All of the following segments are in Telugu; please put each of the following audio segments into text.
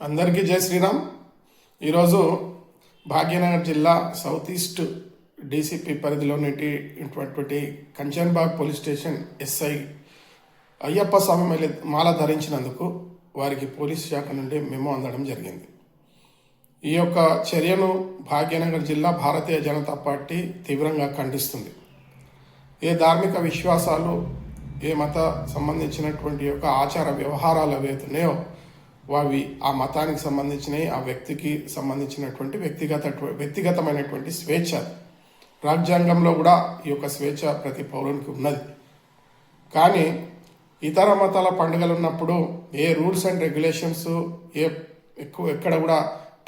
అందరికీ జై శ్రీరామ్. ఈరోజు భాగ్యనగర్ జిల్లా సౌత్ ఈస్ట్ డీసీపీ పరిధిలోని ఉన్నటువంటి Kanchanbagh police station S I Ayyappa Swamy మాల- మాల ధరించినందుకు వారికి పోలీస్ శాఖ నుండి మెమో అందడం జరిగింది. ఈ యొక్క చర్యను భాగ్యనగర్ జిల్లా భారతీయ జనతా పార్టీ తీవ్రంగా ఖండిస్తుంది. ఏ ధార్మిక విశ్వాసాలు ఏ మత సంబంధించినటువంటి యొక్క ఆచార వ్యవహారాలు ఏవైతున్నాయో అవి ఆ మతానికి సంబంధించినవి ఆ వ్యక్తికి సంబంధించినటువంటి వ్యక్తిగత వ్యక్తిగతమైనటువంటి స్వేచ్ఛ రాజ్యాంగంలో కూడా ఈ యొక్క స్వేచ్ఛ ప్రతి పౌరునికి ఉన్నది. కానీ ఇతర మతాల పండుగలు ఉన్నప్పుడు ఏ రూల్స్ అండ్ రెగ్యులేషన్స్ ఏ ఎక్కువ ఎక్కడ కూడా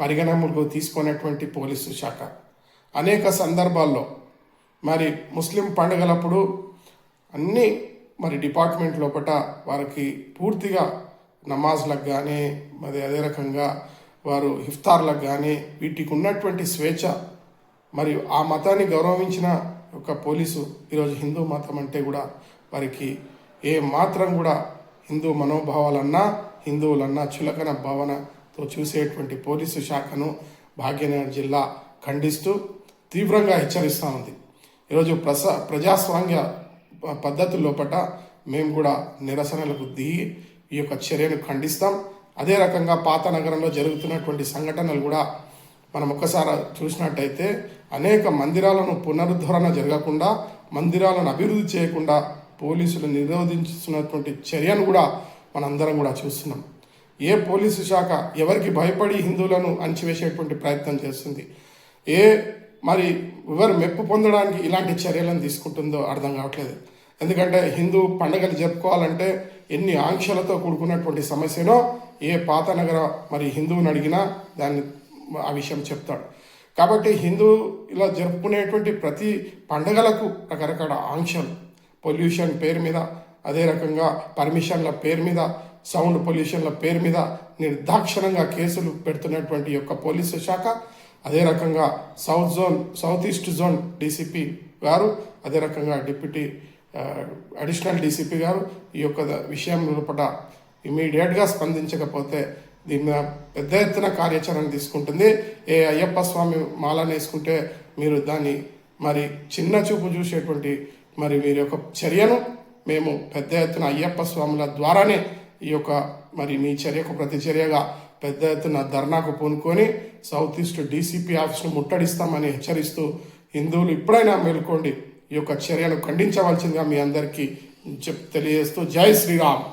పరిగణనకు తీసుకునేటువంటి పోలీసు శాఖ. అనేక సందర్భాల్లో మరి ముస్లిం పండుగలప్పుడు అన్ని మరి డిపార్ట్మెంట్ లోపట వారికి పూర్తిగా నమాజ్లకు కానీ మరి అదే రకంగా వారు ఇఫ్తార్లకు కానీ వీటికి ఉన్నటువంటి స్వేచ్ఛ మరియు ఆ మతాన్ని గౌరవించిన ఒక పోలీసు ఈరోజు హిందూ మతం అంటే కూడా వారికి ఏ మాత్రం కూడా హిందూ మనోభావాలన్నా హిందువులన్నా చులకన భావనతో చూసేటువంటి పోలీసు శాఖను భాగ్యనగర్ జిల్లా ఖండిస్తూ తీవ్రంగా హెచ్చరిస్తూ ఉంది. ఈరోజు ప్రసా ప్రజాస్వామ్య ప- పద్ధతి మేము కూడా నిరసనలకు దిగి ఈ యొక్క చర్యను ఖండిస్తాం. అదే రకంగా పాత నగరంలో జరుగుతున్నటువంటి సంఘటనలు కూడా మనం ఒక్కసారి చూసినట్టయితే అనేక మందిరాలను పునరుద్ధరణ జరగకుండా మందిరాలను అభివృద్ధి చేయకుండా పోలీసులు నిరోధించుతున్నటువంటి చర్యను కూడా మనందరం కూడా చూస్తున్నాం. ఏ పోలీసు శాఖ ఎవరికి భయపడి హిందువులను అంచివేసేటువంటి ప్రయత్నం చేస్తుంది? ఏ మరి ఎవరు మెప్పు పొందడానికి ఇలాంటి చర్యలను తీసుకుంటుందో అర్థం కావట్లేదు. ఎందుకంటే హిందూ పండుగలు జరుపుకోవాలంటే ఎన్ని ఆంక్షలతో కూడుకున్నటువంటి సమస్యనో ఏ పాత నగర మరి హిందువుని అడిగినా దాన్ని ఆ విషయం చెప్తాడు. కాబట్టి హిందూ ఇలా జరుపుకునేటువంటి ప్రతి పండగలకు రకరకాల ఆంక్షలు. పొల్యూషన్ పేరు మీద అదే రకంగా పర్మిషన్ల పేరు మీద సౌండ్ పొల్యూషన్ల పేరు మీద నిర్దాక్షిణంగా కేసులు పెడుతున్నటువంటి యొక్క పోలీసు శాఖ అదే రకంగా south zone south east zone D C P గారు అదే రకంగా డిప్యూటీ అడిషనల్ డీసీపీ గారు ఈ యొక్క విషయం లోపల ఇమీడియట్గా స్పందించకపోతే దీని మీద పెద్ద ఎత్తున కార్యాచరణ తీసుకుంటుంది. ఏ అయ్యప్ప స్వామి మాలను వేసుకుంటే మీరు దాన్ని మరి చిన్న చూపు చూసేటువంటి మరి వీరి యొక్క చర్యను మేము పెద్ద ఎత్తున అయ్యప్ప స్వాముల ద్వారానే ఈ యొక్క మరి మీ చర్యకు ప్రతిచర్యగా పెద్ద ఎత్తున ధర్నాకు పూనుకొని సౌత్ ఈస్ట్ డీసీపీ ఆఫీస్ను ముట్టడిస్తామని హెచ్చరిస్తూ హిందువులు ఇప్పుడైనా మేల్కోండి ఈ యొక్క చర్యను ఖండించవలసిందిగా మీ అందరికీ చెప్ తెలియజేస్తూ జై శ్రీరామ్.